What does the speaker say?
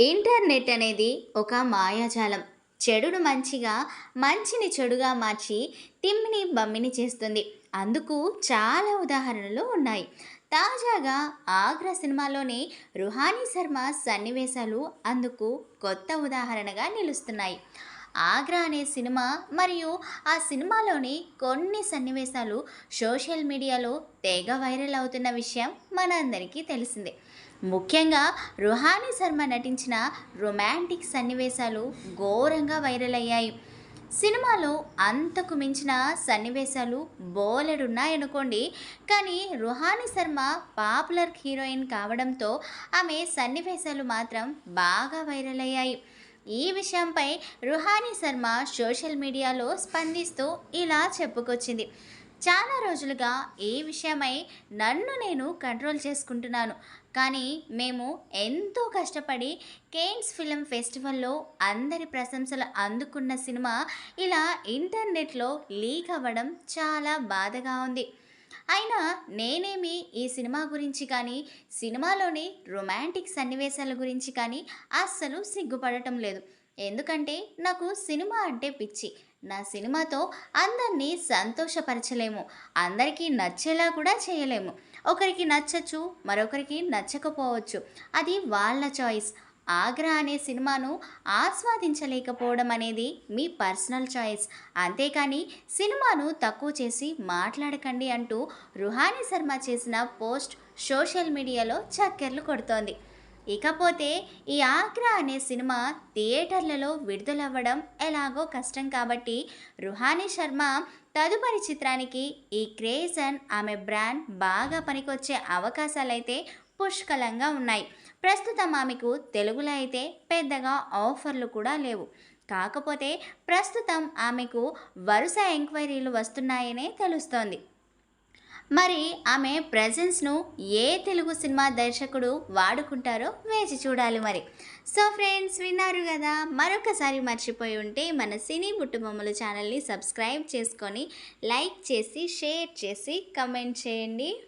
Internet అనేది ఒక మాయాజాలం. చెడును మంచిగా మంచిని చెడుగా మార్చి తిమ్మిని బమ్మిని చేస్తుంది. అందుకు చాలా ఉదాహరణలు ఉన్నాయి. తాజాగా ఆగ్రా సినిమాలోని రుహానీ శర్మ సన్నివేశాలు అందుకు కొత్త ఉదాహరణగా నిలుస్తున్నాయి. ఆగ్రా అనే సినిమా మరియు ఆ సినిమాలోని కొన్ని సన్నివేశాలు సోషల్ మీడియాలో తెగ వైరల్ అవుతున్న విషయం మనందరికీ తెలిసిందే. ముఖ్యంగా రుహానీ శర్మ నటించిన రొమాంటిక్ సన్నివేశాలు ఘోరంగా వైరల్ అయ్యాయి. సినిమాలో అంతకు మించిన సన్నివేశాలు బోలెడున్నాయనుకోండి కానీ రుహానీ శర్మ పాపులర్ హీరోయిన్ కావడంతో ఆమె సన్నివేశాలు మాత్రం బాగా వైరల్ అయ్యాయి. ఈ విషయంపై రుహానీ శర్మ సోషల్ మీడియాలో స్పందిస్తూ ఇలా చెప్పుకొచ్చింది. చాలా రోజులుగా ఈ విషయమై నన్ను నేను కంట్రోల్ చేసుకుంటున్నాను. కానీ మేము ఎంతో కష్టపడి కేన్స్ ఫిలిం ఫెస్టివల్లో అందరి ప్రశంసలు అందుకున్న సినిమా ఇలా ఇంటర్నెట్లో లీక్ అవ్వడం చాలా బాధగా ఉంది. అయినా నేనేమి ఈ సినిమా గురించి కానీ సినిమాలోని రొమాంటిక్ సన్నివేశాల గురించి కానీ అస్సలు సిగ్గుపడటం లేదు. ఎందుకంటే నాకు సినిమా అంటే పిచ్చి. నా సినిమాతో అందరినీ సంతోషపరచలేము. అందరికీ నచ్చేలా కూడా చేయలేము. ఒకరికి నచ్చచ్చు మరొకరికి నచ్చకపోవచ్చు. అది వాళ్ళ చాయిస్. ఆగ్రా అనే సినిమాను ఆస్వాదించలేకపోవడం అనేది మీ పర్సనల్ చాయిస్. అంతేకాని సినిమాను తక్కువ చేసి మాట్లాడకండి అంటూ రుహానీ శర్మ చేసిన పోస్ట్ సోషల్ మీడియాలో చక్కెర్లు కొడుతోంది. ఇకపోతే ఈ ఆగ్రా అనే సినిమా థియేటర్లలో విడుదలవ్వడం ఎలాగో కష్టం కాబట్టి రుహానీ శర్మ తదుపరి చిత్రానికి ఈ క్రేజ్ అండ్ ఆమె బ్రాండ్ బాగా పనికొచ్చే అవకాశాలైతే పుష్కలంగా ఉన్నాయి. ప్రస్తుతం ఆమెకు తెలుగులో అయితే పెద్దగా ఆఫర్లు కూడా లేవు. కాకపోతే ప్రస్తుతం ఆమెకు వరుస ఎంక్వైరీలు వస్తున్నాయనే తెలుస్తోంది. మరి ఆమె ప్రజెన్స్ను ఏ తెలుగు సినిమా దర్శకుడు వాడుకుంటారో వేచి చూడాలి మరి. సో ఫ్రెండ్స్ విన్నారు కదా? మరొకసారి మర్చిపోయి ఉంటే మన సినీ బుట్టుబొమ్మలు ఛానల్ని సబ్స్క్రైబ్ చేసుకొని లైక్ చేసి షేర్ చేసి కమెంట్ చేయండి.